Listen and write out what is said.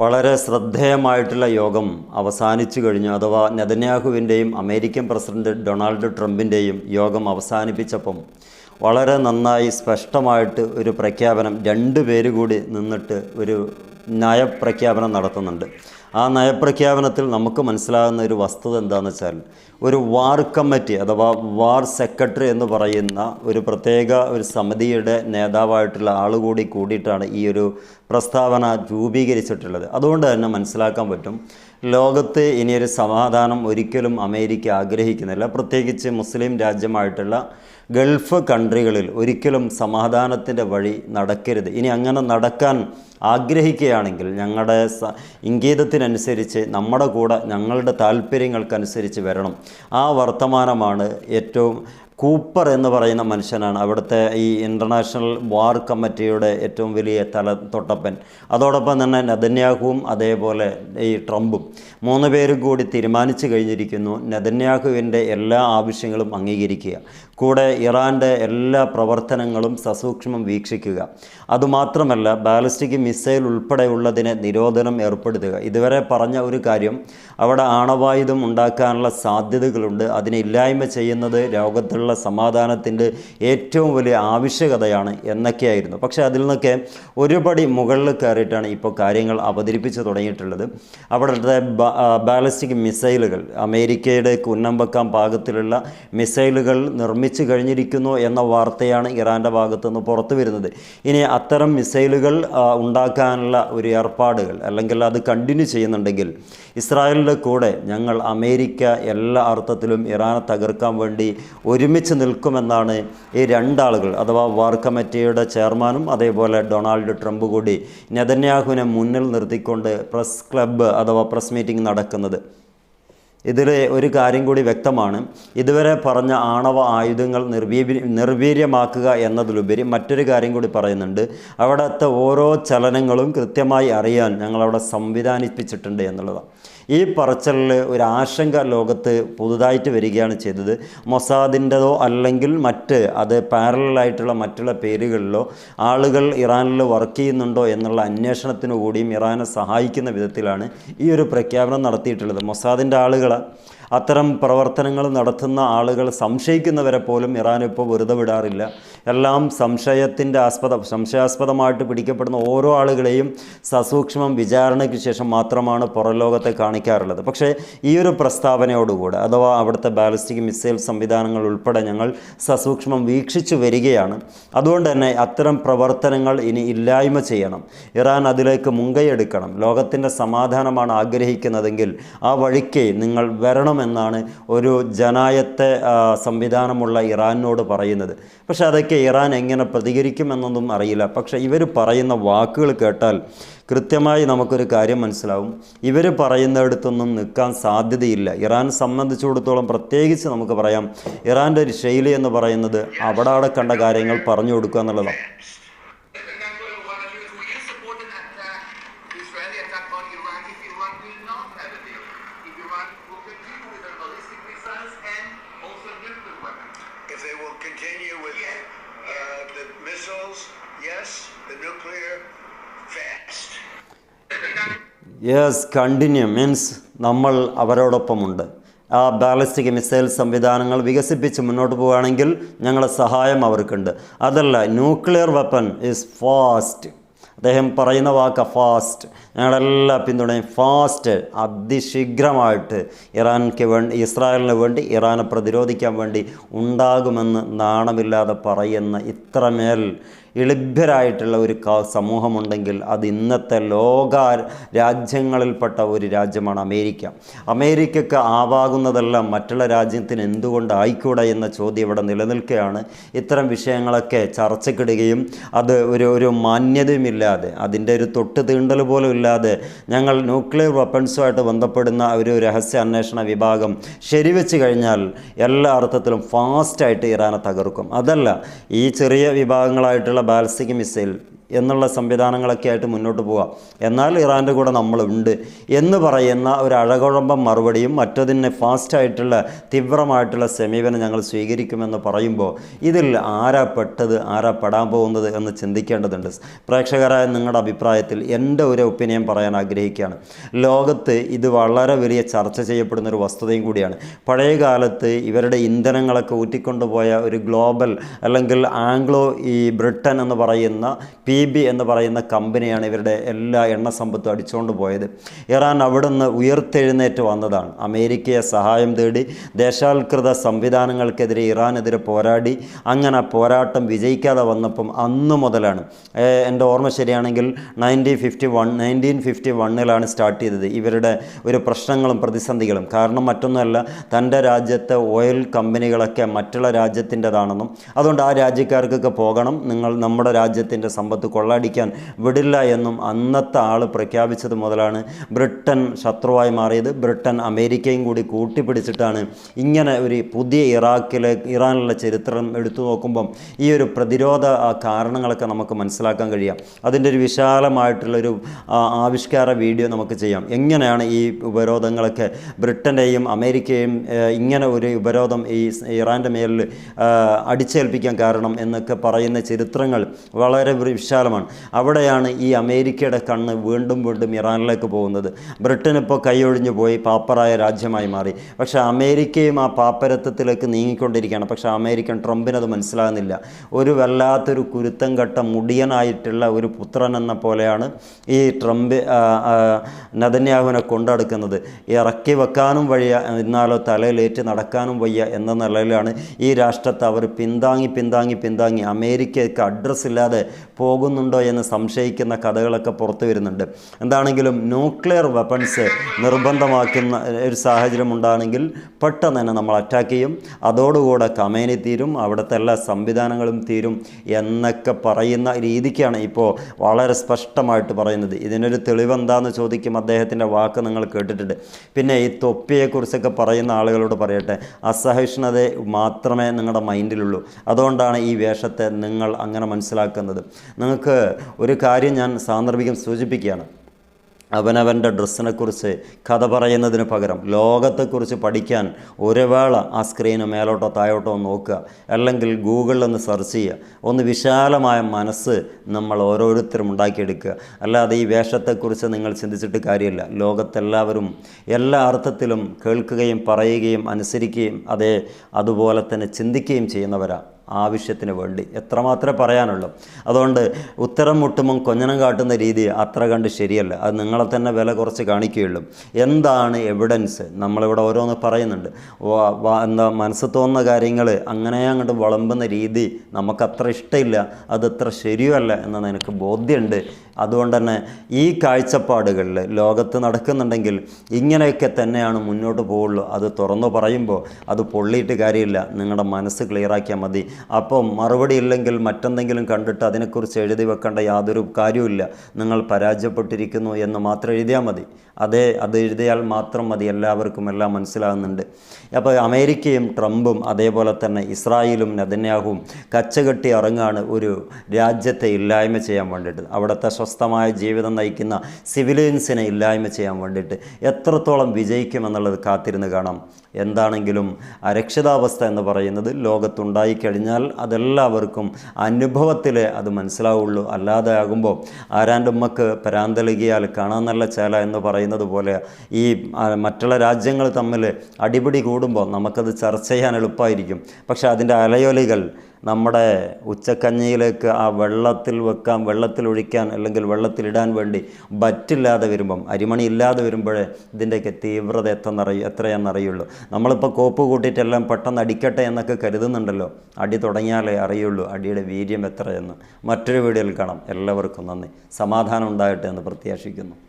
വളരെ ശ്രദ്ധേയമായിട്ടുള്ള യോഗം അവസാനിച്ചു കഴിഞ്ഞു. അഥവാ നെതന്യാഹുവിന്റെയും അമേരിക്കൻ പ്രസിഡന്റ് ഡൊണാൾഡ് ട്രംപിന്റെയും യോഗം അവസാനിപ്പിച്ചപ്പം വളരെ നന്നായി സ്പഷ്ടമായിട്ട് ഒരു പ്രഖ്യാപനം രണ്ട് പേര് കൂടി നിന്നിട്ട് ഒരു നയപ്രഖ്യാപനം നടത്തുന്നുണ്ട്. ആ നയപ്രഖ്യാപനത്തിൽ നമുക്ക് മനസ്സിലാകുന്ന ഒരു വസ്തുത എന്താണെന്ന് വെച്ചാൽ ഒരു വാർ കമ്മിറ്റി അഥവാ വാർ സെക്രട്ടറി എന്ന് പറയുന്ന ഒരു പ്രത്യേക ഒരു സമിതിയുടെ നേതാവായിട്ടുള്ള ആൾ കൂടി കൂടിയിട്ടാണ് ഈ ഒരു പ്രസ്താവന രൂപീകരിച്ചിട്ടുള്ളത്. അതുകൊണ്ട് തന്നെ മനസ്സിലാക്കാൻ പറ്റും ലോകത്ത് ഇനിയൊരു സമാധാനം ഒരിക്കലും അമേരിക്ക ആഗ്രഹിക്കുന്നില്ല. പ്രത്യേകിച്ച് മുസ്ലിം രാജ്യമായിട്ടുള്ള ഗൾഫ് കൺട്രികളിൽ ഒരിക്കലും സമാധാനത്തിന്റെ വഴി നടക്കരുത്. ഇനി അങ്ങനെ നടക്കാൻ ആഗ്രഹിക്കുകയാണെങ്കിൽ ഞങ്ങളുടെ ഇംഗീതത്തിനനുസരിച്ച് നമ്മുടെ കൂടെ ഞങ്ങളുടെ താല്പര്യങ്ങൾക്കനുസരിച്ച് വരണം. ആ വർത്തമാനമാണ് ഏറ്റവും കൂപ്പർ എന്ന് പറയുന്ന മനുഷ്യനാണ്. അവിടുത്തെ ഈ ഇന്റർനാഷണൽ വാർ കമ്മിറ്റിയുടെ ഏറ്റവും വലിയ തല തൊട്ടപ്പൻ. അതോടൊപ്പം തന്നെ നെതന്യാഹുവും അതേപോലെ ഈ ട്രംപും. മൂന്ന് പേരും കൂടി തീരുമാനിച്ചു കഴിഞ്ഞിരിക്കുന്നു. നെതന്യാഹുവിന്റെ എല്ലാ ആവശ്യങ്ങളും അംഗീകരിക്കുക. കൂടെ ഇറാന്റെ എല്ലാ പ്രവർത്തനങ്ങളും സസൂക്ഷ്മം വീക്ഷിക്കുക. അതുമാത്രമല്ല ബാലിസ്റ്റിക് മിസൈൽ ഉൾപ്പെടെയുള്ളതിന് നിരോധനം ഏർപ്പെടുത്തുക. ഇതുവരെ പറഞ്ഞ ഒരു കാര്യം അവിടെ ആണവായുധം ഉണ്ടാക്കാനുള്ള സാധ്യതകളുണ്ട്. അതിനെ ഇല്ലായ്മ ചെയ്യുന്നത് ലോകത്തിലുള്ള സമാധാനത്തിന്റെ ഏറ്റവും വലിയ ആവശ്യകതയാണ് എന്നൊക്കെയായിരുന്നു. പക്ഷേ അതിൽ നിന്നൊക്കെ ഒരുപടി മുകളിൽ കയറിയിട്ടാണ് ഇപ്പോൾ കാര്യങ്ങൾ അവതരിപ്പിച്ചു തുടങ്ങിയിട്ടുള്ളത്. അവിടുത്തെ ബാലിസ്റ്റിക് മിസൈലുകൾ അമേരിക്കയുടെ കുന്നമ്പക്കാം പാകത്തിലുള്ള മിസൈലുകൾ നിർമ്മിച്ചു കഴിഞ്ഞിരിക്കുന്നു എന്ന വാർത്തയാണ് ഇറാന്റെ ഭാഗത്തുനിന്ന് പുറത്തു വരുന്നത് ഇനി അത്തരം മിസൈലുകൾ ഉണ്ടാക്കാനുള്ള ഒരു ഏർപ്പാടുകൾ അല്ലെങ്കിൽ അത് കണ്ടിന്യൂ ചെയ്യുന്നുണ്ടെങ്കിൽ ഇസ്രായേലിന്റെ കൂടെ ഞങ്ങൾ അമേരിക്ക എല്ലാ അർത്ഥത്തിലും ഇറാനെ തകർക്കാൻ വേണ്ടി ഒരുമിച്ച് നിൽക്കുമെന്നാണ് ഈ രണ്ടാളുകൾ അഥവാ വാർ കമ്മിറ്റിയുടെ ചെയർമാനും അതേപോലെ ഡൊണാൾഡ് ട്രംപ് കൂടി നെതന്യാഹുവിനെ മുന്നിൽ നിർത്തിക്കൊണ്ട് പ്രസ് ക്ലബ്ബ് അഥവാ പ്രസ് മീറ്റിംഗ് നടക്കുന്നത്. ഇതിൽ ഒരു കാര്യം കൂടി വ്യക്തമാണ്. ഇതുവരെ പറഞ്ഞ ആണവ ആയുധങ്ങൾ നിർവീര്യ നിർവീര്യമാക്കുക എന്നതിലുപരി മറ്റൊരു കാര്യം കൂടി പറയുന്നുണ്ട്. അവിടുത്തെ ഓരോ ചലനങ്ങളും കൃത്യമായി അറിയാൻ ഞങ്ങളവിടെ സംവിധാനിപ്പിച്ചിട്ടുണ്ട് എന്നുള്ളതാണ്. ഈ പറച്ചലിൽ ഒരു ആശങ്ക ലോകത്ത് പുതുതായിട്ട് വരികയാണ് ചെയ്തത്. മൊസാദിന്റെതോ അല്ലെങ്കിൽ മറ്റ് അത് പാരലായിട്ടുള്ള മറ്റുള്ള പേരുകളിലോ ആളുകൾ ഇറാനിൽ വർക്ക് ചെയ്യുന്നുണ്ടോ എന്നുള്ള അന്വേഷണത്തിനു കൂടിയും ഇറാനെ സഹായിക്കുന്ന വിധത്തിലാണ് ഈ ഒരു പ്രഖ്യാപനം നടത്തിയിട്ടുള്ളത്. മൊസാദിന്റെ ആളുകൾ അത്തരം പ്രവർത്തനങ്ങൾ നടത്തുന്ന ആളുകൾ സംശയിക്കുന്നവരെ പോലും ഇറാൻ ഇപ്പോൾ വെറുതെ വിടാറില്ല. എല്ലാം സംശയത്തിന്റെ ആസ്പദ സംശയാസ്പദമായിട്ട് പിടിക്കപ്പെടുന്ന ഓരോ ആളുകളെയും സസൂക്ഷ്മം വിചാരണയ്ക്ക് ശേഷം മാത്രമാണ് പുറം ലോകത്തെ കാണിക്കാറുള്ളത്. പക്ഷേ ഈ ഒരു പ്രസ്താവനയോടുകൂടെ അഥവാ അവിടുത്തെ ബാലിസ്റ്റിക് മിസൈൽ സംവിധാനങ്ങൾ ഉൾപ്പെടെ ഞങ്ങൾ സസൂക്ഷ്മം വീക്ഷിച്ചു വരികയാണ്. അതുകൊണ്ട് തന്നെ അത്തരം പ്രവർത്തനങ്ങൾ ഇനി ഇല്ലായ്മ ചെയ്യണം. ഇറാൻ അതിലേക്ക് മുൻകൈയെടുക്കണം ലോകത്തിന്റെ സമാധാനമാണ് ആഗ്രഹിക്കുന്നതെങ്കിൽ ആ വഴിക്ക് നിങ്ങൾ വരണമെന്നാണ് ഒരു ജനായത്തെ സംവിധാനമുള്ള ഇറാനോട് പറയുന്നത്. പക്ഷെ അതൊക്കെ ഇറാൻ എങ്ങനെ പ്രതികരിക്കുമെന്നൊന്നും അറിയില്ല പക്ഷേ ഇവർ പറയുന്ന വാക്കുകൾ കേട്ടാൽ കൃത്യമായി നമുക്കൊരു കാര്യം മനസ്സിലാവും ഇവർ പറയുന്നിടത്തൊന്നും നിൽക്കാൻ സാധ്യതയില്ല ഇറാൻ സംബന്ധിച്ചിടത്തോളം പ്രത്യേകിച്ച് നമുക്ക് പറയാം ഇറാന്റെ ഒരു ശൈലി എന്ന് പറയുന്നത് അവിടെ അവിടെ കണ്ട കാര്യങ്ങൾ പറഞ്ഞു കൊടുക്കുക എന്നുള്ളതാണ് weapons? If they will continue with Yeah. uh, the missiles, yes. The nuclear, fast. Yes continue means നമ്മൾ അവരോടൊപ്പമുണ്ട് ആ ബാലിസ്റ്റിക് മിസൈൽ സംവിധാനങ്ങൾ വികസിപ്പിച്ച് മുന്നോട്ട് പോവുകയാണെങ്കിൽ ഞങ്ങളുടെ സഹായം അവർക്കുണ്ട് അതല്ല ന്യൂക്ലിയർ വെപ്പൺ ഈസ് ഫാസ്റ്റ് അദ്ദേഹം പറയുന്ന വാക്ക ഫാസ്റ്റ്. ഞങ്ങളെല്ലാ പിന്തുണയും ഫാസ്റ്റ് അതിശീഘ്രമായിട്ട് ഇറാൻക്ക് വേണ്ടി ഇസ്രായേലിന് വേണ്ടി ഇറാനെ പ്രതിരോധിക്കാൻ വേണ്ടി ഉണ്ടാകുമെന്ന് നാണമില്ലാതെ പറയുന്ന ഇത്രമേൽ ഇളിഭ്യരായിട്ടുള്ള ഒരു സമൂഹമുണ്ടെങ്കിൽ അത് ഇന്നത്തെ ലോക രാജ്യങ്ങളിൽപ്പെട്ട ഒരു രാജ്യമാണ് അമേരിക്ക. അമേരിക്കക്ക് ആവാകുന്നതെല്ലാം മറ്റുള്ള രാജ്യത്തിന് എന്തുകൊണ്ട് ആയിക്കൂടെ എന്ന ചോദ്യം ഇവിടെ നിലനിൽക്കുകയാണ്. ഇത്തരം വിഷയങ്ങളൊക്കെ ചർച്ചക്കിടുകയും അത് ഒരു ഒരു മാന്യതയുമില്ലാതെ അതിന്റെ ഒരു തൊട്ട് തീണ്ടൽ പോലും ഇല്ലാതെ ഞങ്ങൾ ന്യൂക്ലിയർ വെപ്പൺസുമായിട്ട് ബന്ധപ്പെടുന്ന ഒരു രഹസ്യ അന്വേഷണ വിഭാഗം ശരിവെച്ച് കഴിഞ്ഞാൽ എല്ലാ അർത്ഥത്തിലും ഫാസ്റ്റായിട്ട് ഇറാനെ തകർക്കും. അതല്ല ഈ ചെറിയ വിഭാഗങ്ങളായിട്ടുള്ള ബാലിസ്റ്റിക് മിസൈൽ എന്നുള്ള സംവിധാനങ്ങളൊക്കെ ആയിട്ട് മുന്നോട്ട് പോകാം എന്നാൽ ഇറാന്റെ കൂടെ നമ്മളുണ്ട് എന്ന് പറയുന്ന ഒരു അഴകുഴമ്പം മറുപടിയും മറ്റതിന് ഫാസ്റ്റായിട്ടുള്ള തീവ്രമായിട്ടുള്ള സമീപനം ഞങ്ങൾ സ്വീകരിക്കുമെന്ന് പറയുമ്പോൾ ഇതിൽ ആരാ പെട്ടത് ആരാ പെടാൻ പോകുന്നത് എന്ന് ചിന്തിക്കേണ്ടതുണ്ട്. പ്രേക്ഷകരായ നിങ്ങളുടെ അഭിപ്രായത്തിൽ എന്റെ ഒരു ഒപ്പീനിയൻ പറയാൻ ആഗ്രഹിക്കുകയാണ്. ലോകത്ത് ഇത് വളരെ വലിയ ചർച്ച ചെയ്യപ്പെടുന്ന ഒരു വസ്തുതയും കൂടിയാണ്. പഴയ കാലത്ത് ഇവരുടെ ഇന്ധനങ്ങളൊക്കെ ഊറ്റിക്കൊണ്ടുപോയ ഒരു ഗ്ലോബൽ അല്ലെങ്കിൽ ആംഗ്ലോ ഈ ബ്രിട്ടൻ എന്ന് പറയുന്ന പി ബി എന്ന് പറയുന്ന കമ്പനിയാണ് ഇവരുടെ എല്ലാ എണ്ണ സമ്പത്തും അടിച്ചുകൊണ്ട് പോയത്. ഇറാൻ അവിടുന്ന് ഉയർത്തെഴുന്നേറ്റ് വന്നതാണ്. അമേരിക്കയെ സഹായം തേടി ദേശാൽകൃത സംവിധാനങ്ങൾക്കെതിരെ ഇറാനെതിരെ പോരാടി. അങ്ങനെ പോരാട്ടം വിജയിക്കാതെ വന്നപ്പം അന്ന് മുതലാണ്. എന്റെ ഓർമ്മ ശരിയാണെങ്കിൽ nineteen fifty one nineteen fifty വണ്ണിലാണ് start ചെയ്തത്. ഇവരുടെ ഒരു പ്രശ്നങ്ങളും പ്രതിസന്ധികളും. കാരണം മറ്റൊന്നുമല്ല തന്റെ രാജ്യത്തെ ഓയിൽ കമ്പനികളൊക്കെ മറ്റുള്ള രാജ്യത്തിന്റെതാണെന്നും അതുകൊണ്ട് ആ രാജ്യക്കാർക്കൊക്കെ പോകണം. നിങ്ങൾ നമ്മുടെ രാജ്യത്തിന്റെ സമ്പത്ത് കൊള്ളടിക്കാൻ വിടില്ല എന്നും അന്നത്തെ ആൾ പ്രഖ്യാപിച്ചത് മുതലാണ് ബ്രിട്ടൻ ശത്രുവായി മാറിയത്. ബ്രിട്ടൻ അമേരിക്കയും കൂടി കൂട്ടിപ്പിടിച്ചിട്ടാണ് ഇങ്ങനെ ഒരു പുതിയ ഇറാഖിലെ ഇറാനുള്ള ചരിത്രം എടുത്തു നോക്കുമ്പം ഈ ഒരു പ്രതിരോധ കാരണങ്ങളൊക്കെ നമുക്ക് മനസ്സിലാക്കാൻ കഴിയാം. അതിന്റെ ഒരു വിശാലമായിട്ടുള്ളൊരു ആവിഷ്കാര വീഡിയോ നമുക്ക് ചെയ്യാം. എങ്ങനെയാണ് ഈ ഉപരോധങ്ങളൊക്കെ ബ്രിട്ടന്റെയും അമേരിക്കയും ഇങ്ങനെ ഒരു ഉപരോധം ഈ ഇറാന്റെ മേലിൽ അടിച്ചേൽപ്പിക്കാൻ കാരണം എന്നൊക്കെ പറയുന്ന ചരിത്രങ്ങൾ വളരെ വൃ- വിശാലമാണ് അവിടെയാണ് ഈ അമേരിക്കയുടെ കണ്ണ് വീണ്ടും വീണ്ടും ഇറാനിലേക്ക് പോകുന്നത്. ബ്രിട്ടൻ ഇപ്പോൾ കൈയൊഴിഞ്ഞു പോയി പാപ്പറായ രാജ്യമായി മാറി. പക്ഷേ അമേരിക്കയും ആ പാപ്പരത്വത്തിലേക്ക് നീങ്ങിക്കൊണ്ടിരിക്കുകയാണ്. പക്ഷേ അമേരിക്കൻ ട്രംപിനത് മനസ്സിലാകുന്നില്ല. ഒരു വല്ലാത്തൊരു കുരുത്തം കെട്ട മുടിയനായിട്ടുള്ള ഒരു പുത്രൻ എന്ന പോലെയാണ് ഈ ട്രംപ് നദന്യാഹുവിനെ കൊണ്ടടക്കുന്നത്. ഇറക്കി വെക്കാനും വയ്യ എന്നാലോ തലയിലേറ്റ് നടക്കാനും വയ്യ എന്ന നിലയിലാണ് ഈ രാഷ്ട്രത്തെ അവർ പിന്താങ്ങി പിന്താങ്ങി പിന്താങ്ങി. അമേരിക്കയ്ക്ക് അഡ്രസ്സ് ഇല്ലാതെ പോകുന്നുണ്ടോ എന്ന് സംശയിക്കുന്ന കഥകളൊക്കെ പുറത്തു വരുന്നുണ്ട്. എന്താണെങ്കിലും ന്യൂക്ലിയർ വെപ്പൺസ് നിർബന്ധമാക്കുന്ന ഒരു സാഹചര്യം ഉണ്ടാണെങ്കിൽ പെട്ടെന്ന് തന്നെ നമ്മൾ അറ്റാക്ക് ചെയ്യും. അതോടുകൂടെ കമേനി തീരും അവിടുത്തെ എല്ലാ സംവിധാനങ്ങളും തീരും എന്നൊക്കെ പറയുന്ന രീതിക്കാണ് ഇപ്പോൾ വളരെ സ്പഷ്ടമായിട്ട് പറയുന്നത്. ഇതിനൊരു തെളിവെന്താണെന്ന് ചോദിക്കും അദ്ദേഹത്തിന്റെ വാക്ക് നിങ്ങൾ കേട്ടിട്ടുണ്ട്. പിന്നെ ഈ തൊപ്പിയെക്കുറിച്ചൊക്കെ പറയുന്ന ആളുകളോട് പറയട്ടെ അസഹിഷ്ണുത മാത്രമേ നിങ്ങളുടെ മൈൻഡിലുള്ളൂ. അതുകൊണ്ടാണ് ഈ വേഷത്തെ നിങ്ങൾ അങ്ങനെ മനസ്സിലാക്കുന്നത്. നിങ്ങൾക്ക് ഒരു കാര്യം ഞാൻ സാന്ദർഭികം സൂചിപ്പിക്കുകയാണ്. അവനവന്റെ ഡ്രസ്സിനെക്കുറിച്ച് കഥ പറയുന്നതിന് പകരം ലോകത്തെക്കുറിച്ച് പഠിക്കാൻ ഒരു വേള ആ സ്ക്രീന് മേലോട്ടോ താഴോട്ടോ നോക്കുക. അല്ലെങ്കിൽ ഗൂഗിളിൽ ഒന്ന് സെർച്ച് ചെയ്യുക. ഒന്ന് വിശാലമായ മനസ്സ് നമ്മൾ ഓരോരുത്തരും ഉണ്ടാക്കിയെടുക്കുക. അല്ലാതെ ഈ വേഷത്തെക്കുറിച്ച് നിങ്ങൾ ചിന്തിച്ചിട്ട് കാര്യമില്ല. ലോകത്തെല്ലാവരും എല്ലാ അർത്ഥത്തിലും കേൾക്കുകയും പറയുകയും അനുസരിക്കുകയും അതേ അതുപോലെ തന്നെ ചിന്തിക്കുകയും ചെയ്യുന്നവരാണ് ആവശ്യത്തിന് വേണ്ടി. എത്രമാത്രമേ പറയാനുള്ളൂ. അതുകൊണ്ട് ഉത്തരം മുട്ടുമ്പം കൊഞ്ഞനം കാട്ടുന്ന രീതി അത്ര കണ്ട് ശരിയല്ല. അത് നിങ്ങളെ തന്നെ വില കുറച്ച് കാണിക്കുകയുള്ളൂ. എന്താണ് എവിഡൻസ് നമ്മളിവിടെ ഓരോന്ന് പറയുന്നുണ്ട്. എന്താ മനസ്സ് തോന്നുന്ന കാര്യങ്ങൾ അങ്ങനെ അങ്ങോട്ട് വളമ്പുന്ന രീതി നമുക്കത്ര ഇഷ്ടമില്ല. അതത്ര ശരിയല്ല എന്ന് എനിക്ക് ബോധ്യമുണ്ട്. അതുകൊണ്ട് തന്നെ ഈ കാഴ്ചപ്പാടുകളിൽ ലോകത്ത് നടക്കുന്നുണ്ടെങ്കിൽ ഇങ്ങനെയൊക്കെ തന്നെയാണ് മുന്നോട്ട് പോവുള്ളൂ. അത് തുറന്നു പറയുമ്പോൾ അത് പൊള്ളിയിട്ട് കാര്യമില്ല. നിങ്ങളുടെ മനസ്സ് ക്ലിയറാക്കിയാൽ മതി. അപ്പം മറുപടി ഇല്ലെങ്കിൽ മറ്റെന്തെങ്കിലും കണ്ടിട്ട് അതിനെക്കുറിച്ച് എഴുതി വെക്കേണ്ട യാതൊരു കാര്യവുമില്ല. നിങ്ങൾ പരാജയപ്പെട്ടിരിക്കുന്നു എന്ന് മാത്രം എഴുതിയാൽ മതി. അതേ അത് എഴുതിയാൽ മാത്രം മതി. എല്ലാവർക്കും എല്ലാം മനസ്സിലാകുന്നുണ്ട്. അപ്പോൾ അമേരിക്കയും ട്രംപും അതേപോലെ തന്നെ ഇസ്രായേലും നെതന്യാഹുവും കച്ചകെട്ടി ഇറങ്ങുകയാണ് ഒരു രാജ്യത്തെ ഇല്ലായ്മ ചെയ്യാൻ വേണ്ടിയിട്ട്. അവിടുത്തെ സ്വസ്ഥമായ ജീവിതം നയിക്കുന്ന സിവിലിയൻസിനെ ഇല്ലായ്മ ചെയ്യാൻ വേണ്ടിയിട്ട് എത്രത്തോളം വിജയിക്കുമെന്നുള്ളത് കാത്തിരുന്ന് കാണാം. എന്താണെങ്കിലും അരക്ഷിതാവസ്ഥ എന്ന് പറയുന്നത് ലോകത്തുണ്ടായി കഴിഞ്ഞാൽ അതെല്ലാവർക്കും അനുഭവത്തിൽ അത് മനസ്സിലാവുള്ളൂ. അല്ലാതെ ആകുമ്പോൾ ആരാന്റെ ഉമ്മക്ക് പരാന്തലുകിയാൽ കാണാൻ നല്ല ചേല എന്ന് പറയുന്നത് പോലെ ഈ മറ്റുള്ള രാജ്യങ്ങൾ തമ്മിൽ അടിപിടി കൂടുമ്പോൾ നമുക്കത് ചർച്ച ചെയ്യാൻ എളുപ്പമായിരിക്കും. പക്ഷേ അതിന്റെ അലയൊലികൾ നമ്മുടെ ഉച്ചക്കഞ്ഞിയിലേക്ക് ആ വെള്ളത്തിൽ വെക്കാൻ വെള്ളത്തിൽ ഒഴിക്കാൻ അല്ലെങ്കിൽ വെള്ളത്തിലിടാൻ വേണ്ടി ബറ്റില്ലാതെ വരുമ്പം അരിമണി ഇല്ലാതെ വരുമ്പോഴേ ഇതിന്റെയൊക്കെ തീവ്രത എത്രയെന്നറിയ എത്രയെന്നറിയുള്ളൂ. നമ്മളിപ്പോൾ കോപ്പ് കൂട്ടിയിട്ടെല്ലാം പെട്ടെന്ന് അടിക്കട്ടെ എന്നൊക്കെ കരുതുന്നുണ്ടല്ലോ. അടി തുടങ്ങിയാലേ അറിയുള്ളൂ അടിയുടെ വീര്യം എത്രയെന്ന്. മറ്റൊരു വീഡിയോയിൽ കാണാം. എല്ലാവർക്കും നന്ദി. സമാധാനം ഉണ്ടാകട്ടെ എന്ന് പ്രത്യാശിക്കുന്നു.